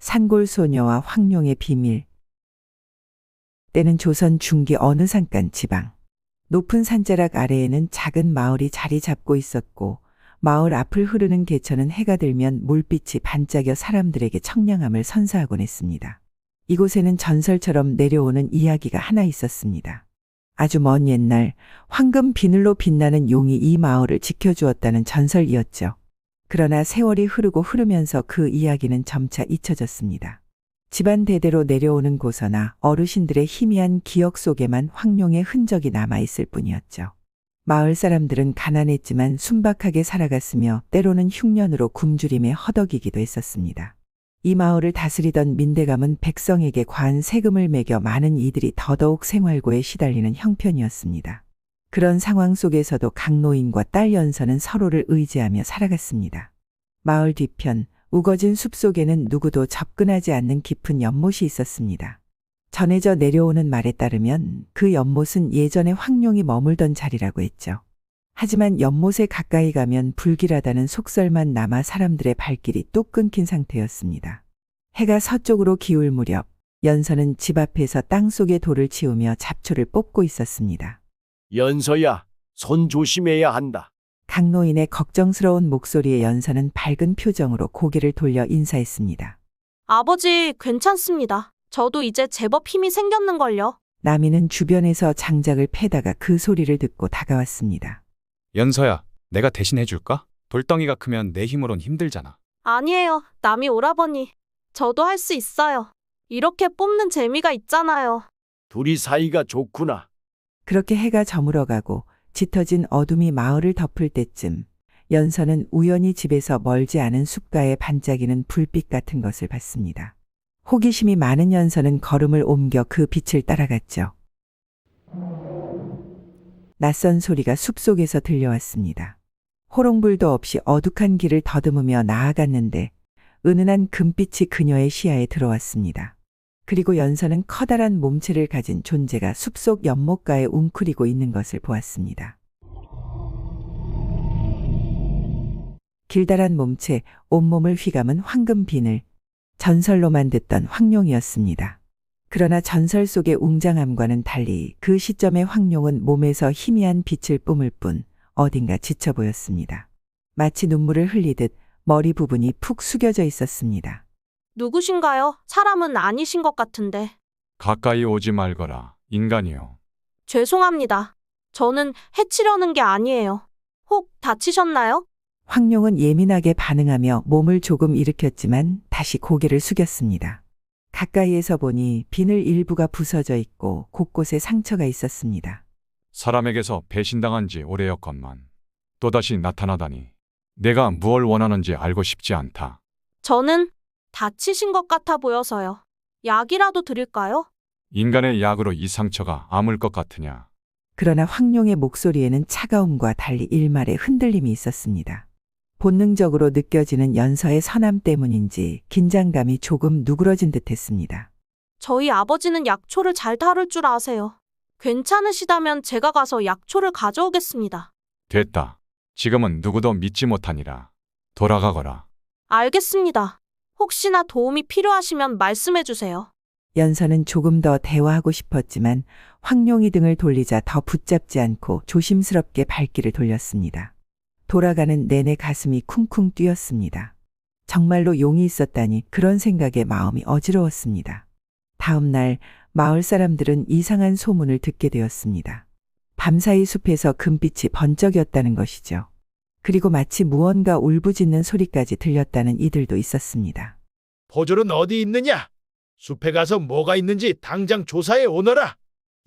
산골소녀와 황룡의 비밀. 때는 조선 중기 어느 산간 지방. 높은 산자락 아래에는 작은 마을이 자리 잡고 있었고, 마을 앞을 흐르는 개천은 해가 들면 물빛이 반짝여 사람들에게 청량함을 선사하곤 했습니다. 이곳에는 전설처럼 내려오는 이야기가 하나 있었습니다. 아주 먼 옛날 황금 비늘로 빛나는 용이 이 마을을 지켜주었다는 전설이었죠. 그러나 세월이 흐르고 흐르면서 그 이야기는 점차 잊혀졌습니다. 집안 대대로 내려오는 고서나 어르신들의 희미한 기억 속에만 황룡의 흔적이 남아있을 뿐이었죠. 마을 사람들은 가난했지만 순박하게 살아갔으며 때로는 흉년으로 굶주림에 허덕이기도 했었습니다. 이 마을을 다스리던 민대감은 백성에게 과한 세금을 매겨 많은 이들이 더더욱 생활고에 시달리는 형편이었습니다. 그런 상황 속에서도 강노인과 딸 연서는 서로를 의지하며 살아갔습니다. 마을 뒤편 우거진 숲 속에는 누구도 접근하지 않는 깊은 연못이 있었습니다. 전해져 내려오는 말에 따르면 그 연못은 예전에 황룡이 머물던 자리라고 했죠. 하지만 연못에 가까이 가면 불길하다는 속설만 남아 사람들의 발길이 또 끊긴 상태였습니다. 해가 서쪽으로 기울 무렵 연서는 집 앞에서 땅 속에 돌을 치우며 잡초를 뽑고 있었습니다. 연서야, 손 조심해야 한다. 강노인의 걱정스러운 목소리에 연서는 밝은 표정으로 고개를 돌려 인사했습니다. 아버지, 괜찮습니다. 저도 이제 제법 힘이 생겼는걸요. 나미는 주변에서 장작을 패다가 그 소리를 듣고 다가왔습니다. 연서야, 내가 대신 해 줄까? 돌덩이가 크면 내 힘으론 힘들잖아. 아니에요. 남이 오라버니. 저도 할 수 있어요. 이렇게 뽑는 재미가 있잖아요. 둘이 사이가 좋구나. 그렇게 해가 저물어가고 짙어진 어둠이 마을을 덮을 때쯤 연서는 우연히 집에서 멀지 않은 숲가에 반짝이는 불빛 같은 것을 봤습니다. 호기심이 많은 연서는 걸음을 옮겨 그 빛을 따라갔죠. 낯선 소리가 숲속에서 들려왔습니다. 호롱불도 없이 어둑한 길을 더듬으며 나아갔는데 은은한 금빛이 그녀의 시야에 들어왔습니다. 그리고 연서는 커다란 몸체를 가진 존재가 숲속 연못가에 웅크리고 있는 것을 보았습니다. 길다란 몸체, 온몸을 휘감은 황금 비늘, 전설로만 듣던 황룡이었습니다. 그러나 전설 속의 웅장함과는 달리 그 시점의 황룡은 몸에서 희미한 빛을 뿜을 뿐 어딘가 지쳐 보였습니다. 마치 눈물을 흘리듯 머리 부분이 푹 숙여져 있었습니다. 누구신가요? 사람은 아니신 것 같은데. 가까이 오지 말거라, 인간이여. 죄송합니다. 저는 해치려는 게 아니에요. 혹 다치셨나요? 황룡은 예민하게 반응하며 몸을 조금 일으켰지만 다시 고개를 숙였습니다. 가까이에서 보니 비늘 일부가 부서져 있고 곳곳에 상처가 있었습니다. 사람에게서 배신당한 지 오래였건만 또다시 나타나다니 내가 무얼 원하는지 알고 싶지 않다. 저는 다치신 것 같아 보여서요. 약이라도 드릴까요? 인간의 약으로 이 상처가 아물 것 같으냐? 그러나 황룡의 목소리에는 차가움과 달리 일말의 흔들림이 있었습니다. 본능적으로 느껴지는 연서의 선함 때문인지 긴장감이 조금 누그러진 듯 했습니다. 저희 아버지는 약초를 잘 다룰 줄 아세요. 괜찮으시다면 제가 가서 약초를 가져오겠습니다. 됐다. 지금은 누구도 믿지 못하니라. 돌아가거라. 알겠습니다. 혹시나 도움이 필요하시면 말씀해 주세요. 연서는 조금 더 대화하고 싶었지만 황룡이 등을 돌리자 더 붙잡지 않고 조심스럽게 발길을 돌렸습니다. 돌아가는 내내 가슴이 쿵쿵 뛰었습니다. 정말로 용이 있었다니 그런 생각에 마음이 어지러웠습니다. 다음 날 마을 사람들은 이상한 소문을 듣게 되었습니다. 밤사이 숲에서 금빛이 번쩍였다는 것이죠. 그리고 마치 무언가 울부짖는 소리까지 들렸다는 이들도 있었습니다. 포졸은 어디 있느냐? 숲에 가서 뭐가 있는지 당장 조사해 오너라.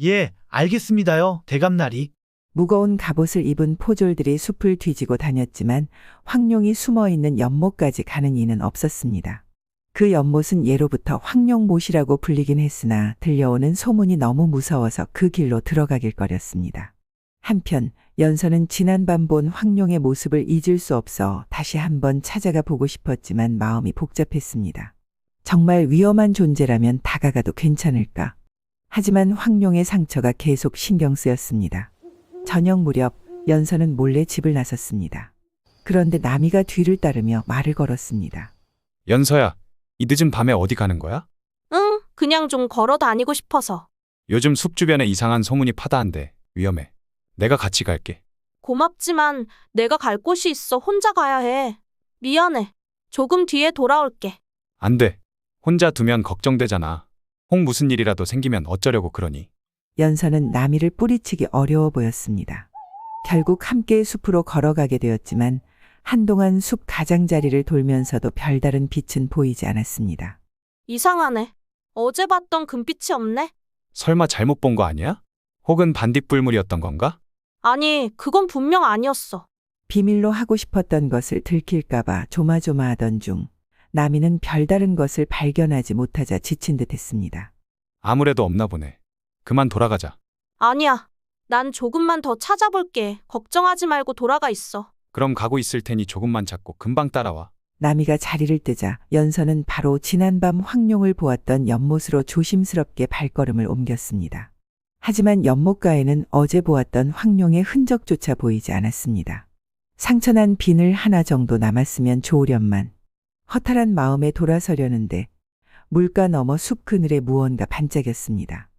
예, 알겠습니다요, 대감나리. 무거운 갑옷을 입은 포졸들이 숲을 뒤지고 다녔지만 황룡이 숨어 있는 연못까지 가는 이는 없었습니다. 그 연못은 예로부터 황룡못이라고 불리긴 했으나 들려오는 소문이 너무 무서워서 그 길로 들어가길 거렸습니다. 한편 연서는 지난밤 본 황룡의 모습을 잊을 수 없어 다시 한번 찾아가 보고 싶었지만 마음이 복잡했습니다. 정말 위험한 존재라면 다가가도 괜찮을까? 하지만 황룡의 상처가 계속 신경 쓰였습니다. 저녁 무렵 연서는 몰래 집을 나섰습니다. 그런데 나미가 뒤를 따르며 말을 걸었습니다. 연서야, 이 늦은 밤에 어디 가는 거야? 응, 그냥 좀 걸어 다니고 싶어서. 요즘 숲 주변에 이상한 소문이 파다한데 위험해. 내가 같이 갈게. 고맙지만 내가 갈 곳이 있어 혼자 가야 해. 미안해. 조금 뒤에 돌아올게. 안 돼. 혼자 두면 걱정되잖아. 혹 무슨 일이라도 생기면 어쩌려고 그러니. 연서는 나미를 뿌리치기 어려워 보였습니다. 결국 함께 숲으로 걸어가게 되었지만 한동안 숲 가장자리를 돌면서도 별다른 빛은 보이지 않았습니다. 이상하네. 어제 봤던 금빛이 없네. 설마 잘못 본 거 아니야? 혹은 반딧불물이었던 건가? 아니, 그건 분명 아니었어. 비밀로 하고 싶었던 것을 들킬까봐 조마조마하던 중 나미는 별다른 것을 발견하지 못하자 지친 듯 했습니다. 아무래도 없나 보네. 그만 돌아가자. 아니야. 난 조금만 더 찾아볼게. 걱정하지 말고 돌아가 있어. 그럼 가고 있을 테니 조금만 찾고 금방 따라와. 나미가 자리를 뜨자 연서는 바로 지난밤 황룡을 보았던 연못으로 조심스럽게 발걸음을 옮겼습니다. 하지만 연못가에는 어제 보았던 황룡의 흔적조차 보이지 않았습니다. 상처난 비늘 하나 정도 남았으면 좋으련만 허탈한 마음에 돌아서려는데 물가 너머 숲 그늘에 무언가 반짝였습니다.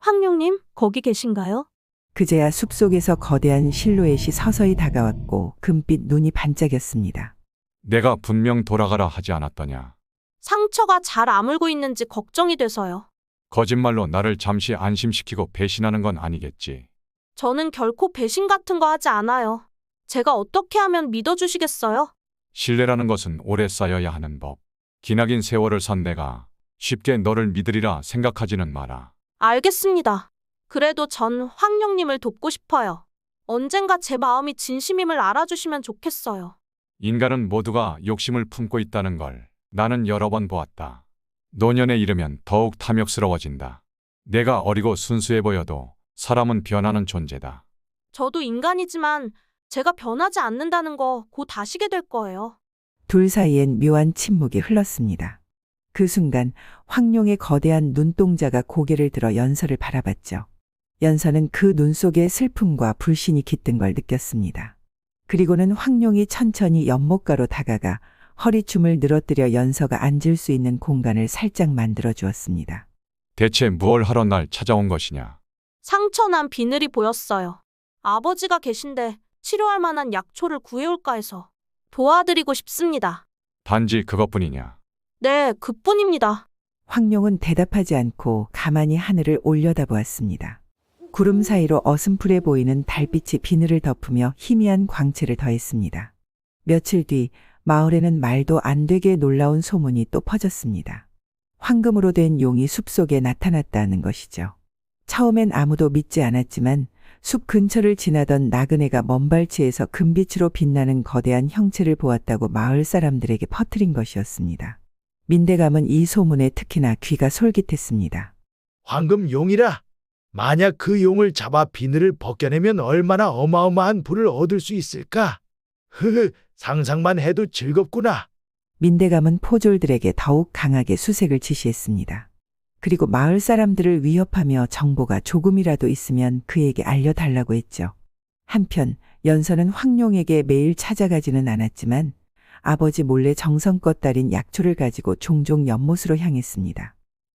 황룡님, 거기 계신가요? 그제야 숲속에서 거대한 실루엣이 서서히 다가왔고 금빛 눈이 반짝였습니다. 내가 분명 돌아가라 하지 않았더냐. 상처가 잘 아물고 있는지 걱정이 돼서요. 거짓말로 나를 잠시 안심시키고 배신하는 건 아니겠지. 저는 결코 배신 같은 거 하지 않아요. 제가 어떻게 하면 믿어주시겠어요? 신뢰라는 것은 오래 쌓여야 하는 법. 기나긴 세월을 산 내가 쉽게 너를 믿으리라 생각하지는 마라. 알겠습니다. 그래도 전 황룡님을 돕고 싶어요. 언젠가 제 마음이 진심임을 알아주시면 좋겠어요. 인간은 모두가 욕심을 품고 있다는 걸 나는 여러 번 보았다. 노년에 이르면 더욱 탐욕스러워진다. 내가 어리고 순수해 보여도 사람은 변하는 존재다. 저도 인간이지만 제가 변하지 않는다는 거 곧 아시게 될 거예요. 둘 사이엔 묘한 침묵이 흘렀습니다. 그 순간 황룡의 거대한 눈동자가 고개를 들어 연서를 바라봤죠. 연서는 그 눈 속에 슬픔과 불신이 깃든 걸 느꼈습니다. 그리고는 황룡이 천천히 연못가로 다가가 허리춤을 늘어뜨려 연서가 앉을 수 있는 공간을 살짝 만들어 주었습니다. 대체 무얼 하러 날 찾아온 것이냐? 상처난 비늘이 보였어요. 아버지가 계신데 치료할 만한 약초를 구해올까 해서 도와드리고 싶습니다. 단지 그것뿐이냐? 네, 그뿐입니다. 황룡은 대답하지 않고 가만히 하늘을 올려다보았습니다. 구름 사이로 어슴푸레 보이는 달빛이 비늘을 덮으며 희미한 광채를 더했습니다. 며칠 뒤 마을에는 말도 안 되게 놀라운 소문이 또 퍼졌습니다. 황금으로 된 용이 숲속에 나타났다는 것이죠. 처음엔 아무도 믿지 않았지만 숲 근처를 지나던 나그네가 먼발치에서 금빛으로 빛나는 거대한 형체를 보았다고 마을 사람들에게 퍼뜨린 것이었습니다. 민대감은 이 소문에 특히나 귀가 솔깃했습니다. 황금 용이라. 만약 그 용을 잡아 비늘을 벗겨내면 얼마나 어마어마한 부를 얻을 수 있을까? 흐흐, 상상만 해도 즐겁구나. 민대감은 포졸들에게 더욱 강하게 수색을 지시했습니다. 그리고 마을 사람들을 위협하며 정보가 조금이라도 있으면 그에게 알려달라고 했죠. 한편 연서는 황룡에게 매일 찾아가지는 않았지만 아버지 몰래 정성껏 따린 약초를 가지고 종종 연못으로 향했습니다.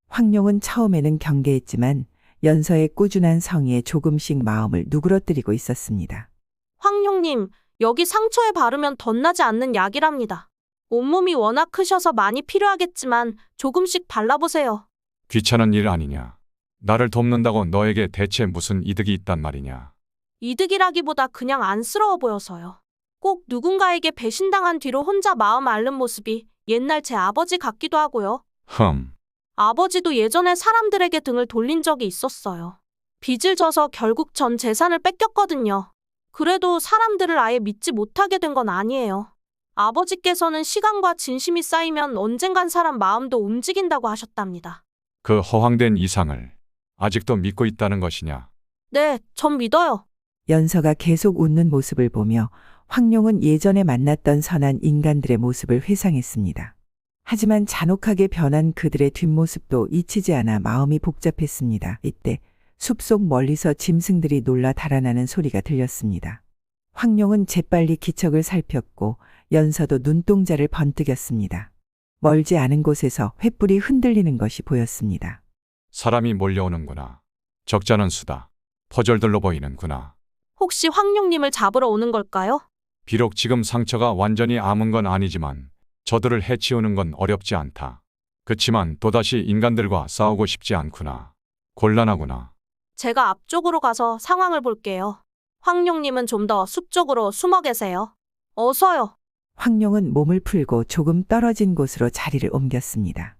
황룡은 처음에는 경계했지만 연서의 꾸준한 성의에 조금씩 마음을 누그러뜨리고 있었습니다. 황룡님, 여기 상처에 바르면 덧나지 않는 약이랍니다. 온몸이 워낙 크셔서 많이 필요하겠지만 조금씩 발라보세요. 귀찮은 일 아니냐? 나를 돕는다고 너에게 대체 무슨 이득이 있단 말이냐? 이득이라기보다 그냥 안쓰러워 보여서요. 꼭 누군가에게 배신당한 뒤로 혼자 마음 앓는 모습이 옛날 제 아버지 같기도 하고요. 흠, 아버지도 예전에 사람들에게 등을 돌린 적이 있었어요. 빚을 져서 결국 전 재산을 뺏겼거든요. 그래도 사람들을 아예 믿지 못하게 된 건 아니에요. 아버지께서는 시간과 진심이 쌓이면 언젠간 사람 마음도 움직인다고 하셨답니다. 그 허황된 이상을 아직도 믿고 있다는 것이냐? 네, 전 믿어요. 연서가 계속 웃는 모습을 보며 황룡은 예전에 만났던 선한 인간들의 모습을 회상했습니다. 하지만 잔혹하게 변한 그들의 뒷모습도 잊히지 않아 마음이 복잡했습니다. 이때 숲속 멀리서 짐승들이 놀라 달아나는 소리가 들렸습니다. 황룡은 재빨리 기척을 살폈고 연서도 눈동자를 번뜩였습니다. 멀지 않은 곳에서 횃불이 흔들리는 것이 보였습니다. 사람이 몰려오는구나. 적자는 수다. 퍼즐들로 보이는구나. 혹시 황룡님을 잡으러 오는 걸까요? 비록 지금 상처가 완전히 아문 건 아니지만 저들을 해치우는 건 어렵지 않다. 그치만 또다시 인간들과 싸우고 싶지 않구나. 곤란하구나. 제가 앞쪽으로 가서 상황을 볼게요. 황룡님은 좀 더 숲 쪽으로 숨어 계세요. 어서요. 황룡은 몸을 풀고 조금 떨어진 곳으로 자리를 옮겼습니다.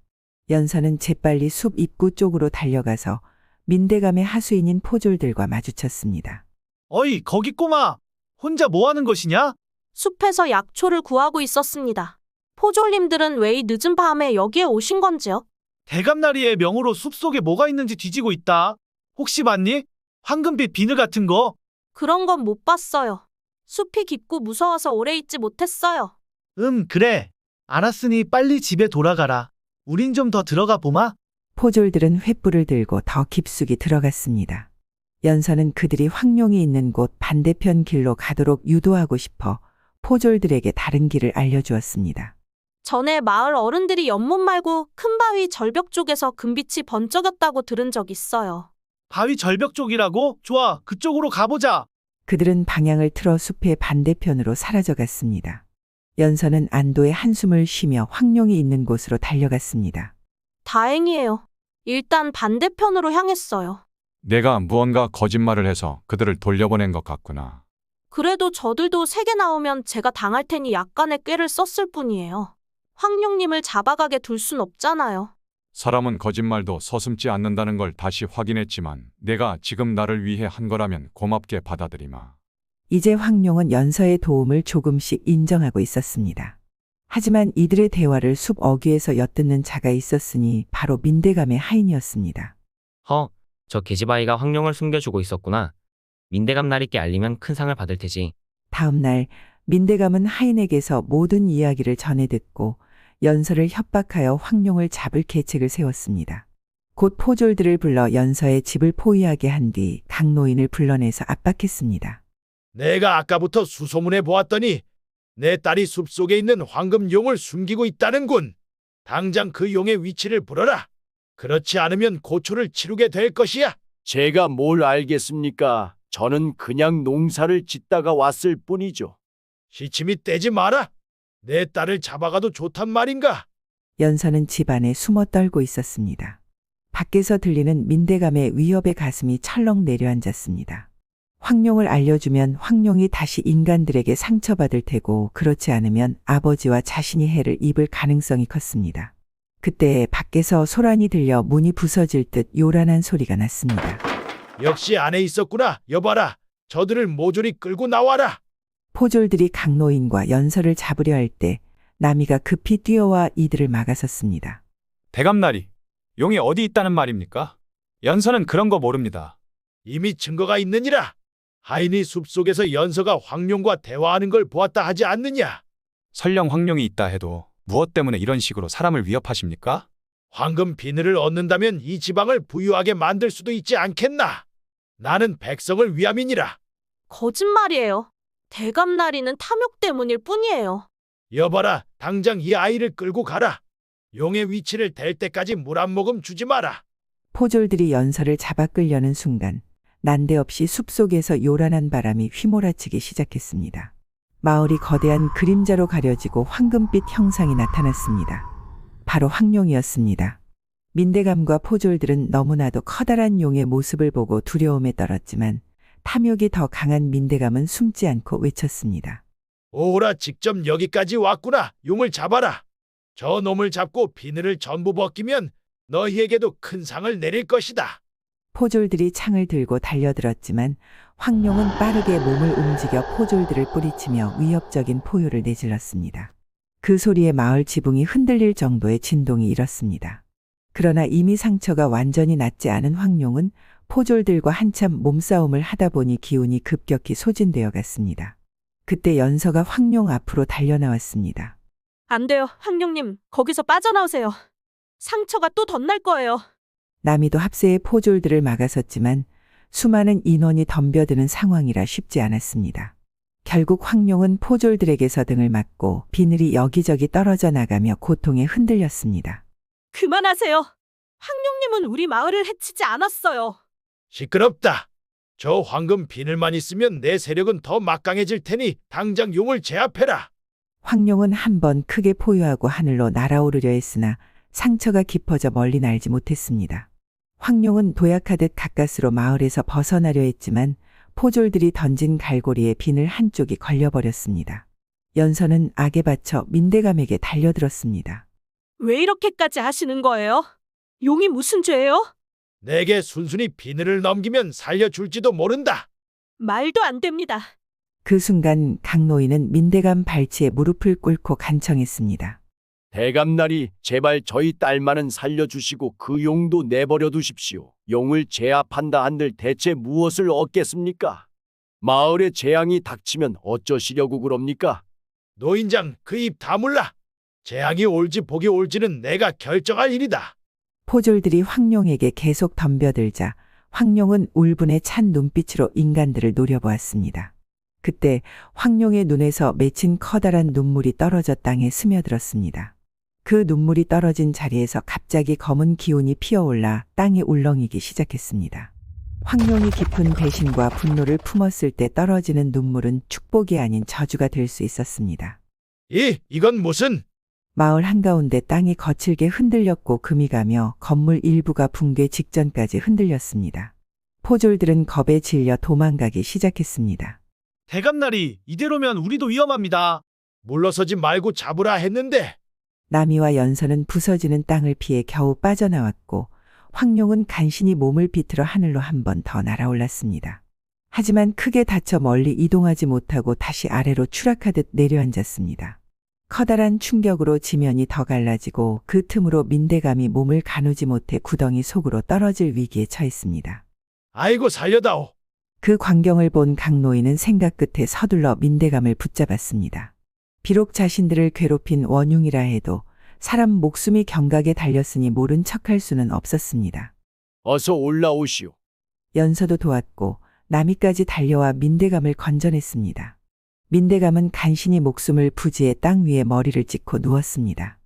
연서는 재빨리 숲 입구 쪽으로 달려가서 민대감의 하수인인 포졸들과 마주쳤습니다. 어이, 거기 꼬마! 혼자 뭐 하는 것이냐? 숲에서 약초를 구하고 있었습니다. 포졸님들은 왜 이 늦은 밤에 여기에 오신 건지요? 대감나리의 명으로 숲속에 뭐가 있는지 뒤지고 있다. 혹시 봤니? 황금빛 비늘 같은 거? 그런 건 못 봤어요. 숲이 깊고 무서워서 오래 있지 못했어요. 음, 그래. 알았으니 빨리 집에 돌아가라. 우린 좀 더 들어가 보마. 포졸들은 횃불을 들고 더 깊숙이 들어갔습니다. 연서는 그들이 황룡이 있는 곳 반대편 길로 가도록 유도하고 싶어 포졸들에게 다른 길을 알려주었습니다. 전에 마을 어른들이 연못 말고 큰 바위 절벽 쪽에서 금빛이 번쩍였다고 들은 적 있어요. 바위 절벽 쪽이라고? 좋아, 그쪽으로 가보자. 그들은 방향을 틀어 숲의 반대편으로 사라져 갔습니다. 연서는 안도의 한숨을 쉬며 황룡이 있는 곳으로 달려갔습니다. 다행이에요. 일단 반대편으로 향했어요. 내가 무언가 거짓말을 해서 그들을 돌려보낸 것 같구나. 그래도 저들도 세게 나오면 제가 당할 테니 약간의 꾀를 썼을 뿐이에요. 황룡님을 잡아가게 둘 순 없잖아요. 사람은 거짓말도 서슴지 않는다는 걸 다시 확인했지만 내가 지금 나를 위해 한 거라면 고맙게 받아들이마. 이제 황룡은 연서의 도움을 조금씩 인정하고 있었습니다. 하지만 이들의 대화를 숲 어귀에서 엿듣는 자가 있었으니 바로 민대감의 하인이었습니다. 허, 저 계집아이가 황룡을 숨겨주고 있었구나. 민대감 나리께 알리면 큰 상을 받을 테지. 다음 날 민대감은 하인에게서 모든 이야기를 전해 듣고 연서를 협박하여 황룡을 잡을 계책을 세웠습니다. 곧 포졸들을 불러 연서의 집을 포위하게 한 뒤 강노인을 불러내서 압박했습니다. 내가 아까부터 수소문해 보았더니 내 딸이 숲속에 있는 황금용을 숨기고 있다는군. 당장 그 용의 위치를 불어라. 그렇지 않으면 고초를 치르게 될 것이야. 제가 뭘 알겠습니까? 저는 그냥 농사를 짓다가 왔을 뿐이죠. 시침이 떼지 마라. 내 딸을 잡아가도 좋단 말인가? 연서는 집안에 숨어 떨고 있었습니다. 밖에서 들리는 민대감의 위협의 가슴이 철렁 내려앉았습니다. 황룡을 알려주면 황룡이 다시 인간들에게 상처받을 테고 그렇지 않으면 아버지와 자신이 해를 입을 가능성이 컸습니다. 그때 밖에서 소란이 들려 문이 부서질 듯 요란한 소리가 났습니다. 역시 안에 있었구나. 여봐라. 저들을 모조리 끌고 나와라. 포졸들이 강노인과 연서를 잡으려 할때 나미가 급히 뛰어와 이들을 막아섰습니다. 대감나리, 용이 어디 있다는 말입니까? 연서는 그런 거 모릅니다. 이미 증거가 있느니라. 하인이 숲속에서 연서가 황룡과 대화하는 걸 보았다 하지 않느냐? 설령 황룡이 있다 해도 무엇 때문에 이런 식으로 사람을 위협하십니까? 황금 비늘을 얻는다면 이 지방을 부유하게 만들 수도 있지 않겠나? 나는 백성을 위함이니라. 거짓말이에요. 대감나리는 탐욕 때문일 뿐이에요. 여봐라, 당장 이 아이를 끌고 가라. 용의 위치를 댈 때까지 물 한 모금 주지 마라. 포졸들이 연서를 잡아 끌려는 순간 난데없이 숲속에서 요란한 바람이 휘몰아치기 시작했습니다. 마을이 거대한 그림자로 가려지고 황금빛 형상이 나타났습니다. 바로 황룡이었습니다. 민대감과 포졸들은 너무나도 커다란 용의 모습을 보고 두려움에 떨었지만 탐욕이 더 강한 민대감은 숨지 않고 외쳤습니다. 오라, 직접 여기까지 왔구나. 용을 잡아라. 저 놈을 잡고 비늘을 전부 벗기면 너희에게도 큰 상을 내릴 것이다. 포졸들이 창을 들고 달려들었지만 황룡은 빠르게 몸을 움직여 포졸들을 뿌리치며 위협적인 포효를 내질렀습니다. 그 소리에 마을 지붕이 흔들릴 정도의 진동이 일었습니다. 그러나 이미 상처가 완전히 낫지 않은 황룡은 포졸들과 한참 몸싸움을 하다 보니 기운이 급격히 소진되어 갔습니다. 그때 연서가 황룡 앞으로 달려나왔습니다. 안 돼요. 황룡님, 거기서 빠져나오세요. 상처가 또 덧날 거예요. 남이도 합세의 포졸들을 막아섰지만 수많은 인원이 덤벼드는 상황이라 쉽지 않았습니다. 결국 황룡은 포졸들에게서 등을 맞고 비늘이 여기저기 떨어져 나가며 고통에 흔들렸습니다. 그만하세요. 황룡님은 우리 마을을 해치지 않았어요. 시끄럽다. 저 황금 비늘만 있으면 내 세력은 더 막강해질 테니 당장 용을 제압해라. 황룡은 한 번 크게 포효하고 하늘로 날아오르려 했으나 상처가 깊어져 멀리 날지 못했습니다. 황룡은 도약하듯 가까스로 마을에서 벗어나려 했지만 포졸들이 던진 갈고리에 비늘 한쪽이 걸려버렸습니다. 연서는 악에 받쳐 민대감에게 달려들었습니다. 왜 이렇게까지 하시는 거예요? 용이 무슨 죄예요? 내게 순순히 비늘을 넘기면 살려줄지도 모른다. 말도 안 됩니다. 그 순간 강노인은 민대감 발치에 무릎을 꿇고 간청했습니다. 대감날이 제발 저희 딸만은 살려주시고 그 용도 내버려 두십시오. 용을 제압한다 한들 대체 무엇을 얻겠습니까? 마을에 재앙이 닥치면 어쩌시려고 그럽니까? 노인장 그 입 다물라. 재앙이 올지 복이 올지는 내가 결정할 일이다. 포졸들이 황룡에게 계속 덤벼들자 황룡은 울분에 찬 눈빛으로 인간들을 노려보았습니다. 그때 황룡의 눈에서 맺힌 커다란 눈물이 떨어져 땅에 스며들었습니다. 그 눈물이 떨어진 자리에서 갑자기 검은 기운이 피어올라 땅이 울렁이기 시작했습니다. 황룡이 깊은 배신과 분노를 품었을 때 떨어지는 눈물은 축복이 아닌 저주가 될 수 있었습니다. 이 이건 무슨 마을 한가운데 땅이 거칠게 흔들렸고 금이 가며 건물 일부가 붕괴 직전까지 흔들렸습니다. 포졸들은 겁에 질려 도망가기 시작했습니다. 대감날이 이대로면 우리도 위험합니다. 물러서지 말고 잡으라 했는데 나미와 연서는 부서지는 땅을 피해 겨우 빠져나왔고 황룡은 간신히 몸을 비틀어 하늘로 한 번 더 날아올랐습니다. 하지만 크게 다쳐 멀리 이동하지 못하고 다시 아래로 추락하듯 내려앉았습니다. 커다란 충격으로 지면이 더 갈라지고 그 틈으로 민대감이 몸을 가누지 못해 구덩이 속으로 떨어질 위기에 처했습니다. 아이고 살려다오. 그 광경을 본 강노인은 생각 끝에 서둘러 민대감을 붙잡았습니다. 비록 자신들을 괴롭힌 원흉이라 해도 사람 목숨이 경각에 달렸으니 모른 척할 수는 없었습니다. 어서 올라오시오. 연서도 도왔고 나미까지 달려와 민대감을 건져냈습니다. 민대감은 간신히 목숨을 부지해 땅 위에 머리를 찍고 누웠습니다.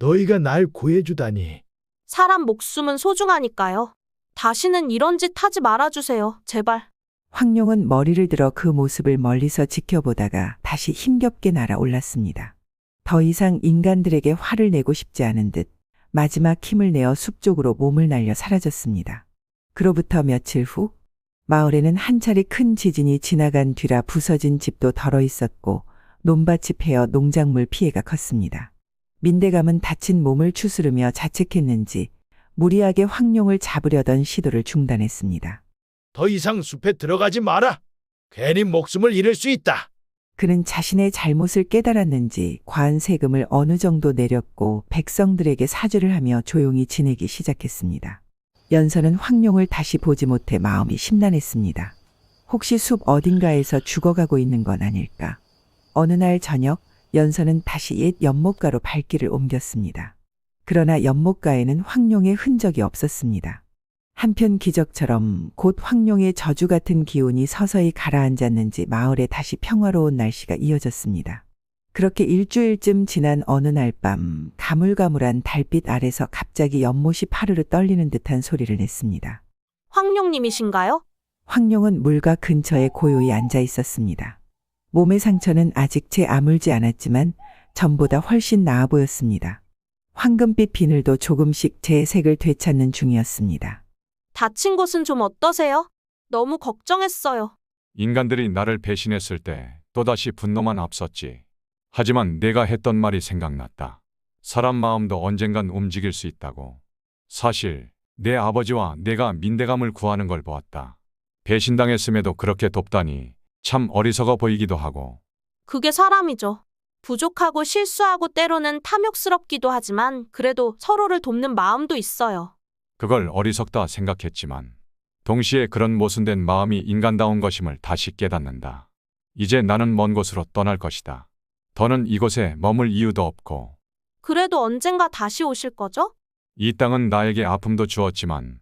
너희가 날 구해주다니. 사람 목숨은 소중하니까요. 다시는 이런 짓 하지 말아주세요. 제발. 황룡은 머리를 들어 그 모습을 멀리서 지켜보다가 다시 힘겹게 날아올랐습니다. 더 이상 인간들에게 화를 내고 싶지 않은 듯 마지막 힘을 내어 숲 쪽으로 몸을 날려 사라졌습니다. 그로부터 며칠 후 마을에는 한 차례 큰 지진이 지나간 뒤라 부서진 집도 덜어 있었고 논밭이 패어 농작물 피해가 컸습니다. 민대감은 다친 몸을 추스르며 자책했는지 무리하게 황룡을 잡으려던 시도를 중단했습니다. 더 이상 숲에 들어가지 마라. 괜히 목숨을 잃을 수 있다. 그는 자신의 잘못을 깨달았는지 과한 세금을 어느 정도 내렸고 백성들에게 사죄를 하며 조용히 지내기 시작했습니다. 연서는 황룡을 다시 보지 못해 마음이 심란했습니다. 혹시 숲 어딘가에서 죽어가고 있는 건 아닐까? 어느 날 저녁 연서는 다시 옛 연못가로 발길을 옮겼습니다. 그러나 연못가에는 황룡의 흔적이 없었습니다. 한편 기적처럼 곧 황룡의 저주 같은 기운이 서서히 가라앉았는지 마을에 다시 평화로운 날씨가 이어졌습니다. 그렇게 일주일쯤 지난 어느 날 밤 가물가물한 달빛 아래서 갑자기 연못이 파르르 떨리는 듯한 소리를 냈습니다. 황룡님이신가요? 황룡은 물가 근처에 고요히 앉아 있었습니다. 몸의 상처는 아직 채 아물지 않았지만 전보다 훨씬 나아 보였습니다. 황금빛 비늘도 조금씩 제 색을 되찾는 중이었습니다. 다친 곳은 좀 어떠세요? 너무 걱정했어요. 인간들이 나를 배신했을 때 또다시 분노만 앞섰지. 하지만 내가 했던 말이 생각났다. 사람 마음도 언젠간 움직일 수 있다고. 사실 내 아버지와 내가 민대감을 구하는 걸 보았다. 배신당했음에도 그렇게 돕다니 참 어리석어 보이기도 하고 그게 사람이죠. 부족하고 실수하고 때로는 탐욕스럽기도 하지만 그래도 서로를 돕는 마음도 있어요. 그걸 어리석다 생각했지만 동시에 그런 모순된 마음이 인간다운 것임을 다시 깨닫는다. 이제 나는 먼 곳으로 떠날 것이다. 더는 이곳에 머물 이유도 없고 그래도 언젠가 다시 오실 거죠? 이 땅은 나에게 아픔도 주었지만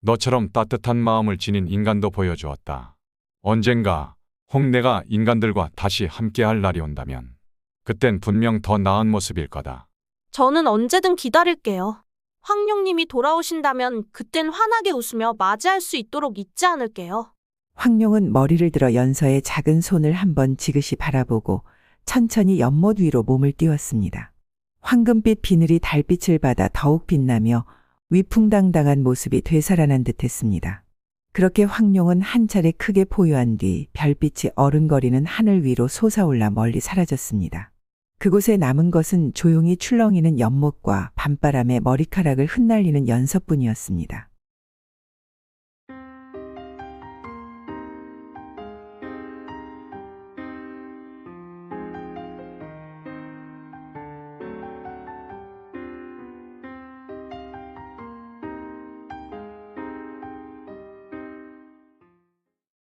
너처럼 따뜻한 마음을 지닌 인간도 보여주었다. 언젠가 혹 내가 인간들과 다시 함께할 날이 온다면 그땐 분명 더 나은 모습일 거다. 저는 언제든 기다릴게요. 황룡님이 돌아오신다면 그땐 환하게 웃으며 맞이할 수 있도록 잊지 않을게요. 황룡은 머리를 들어 연서의 작은 손을 한번 지그시 바라보고 천천히 연못 위로 몸을 띄웠습니다. 황금빛 비늘이 달빛을 받아 더욱 빛나며 위풍당당한 모습이 되살아난 듯 했습니다. 그렇게 황룡은 한 차례 크게 포효한 뒤 별빛이 어른거리는 하늘 위로 솟아올라 멀리 사라졌습니다. 그곳에 남은 것은 조용히 출렁이는 연못과 밤바람에 머리카락을 흩날리는 연서뿐이었습니다.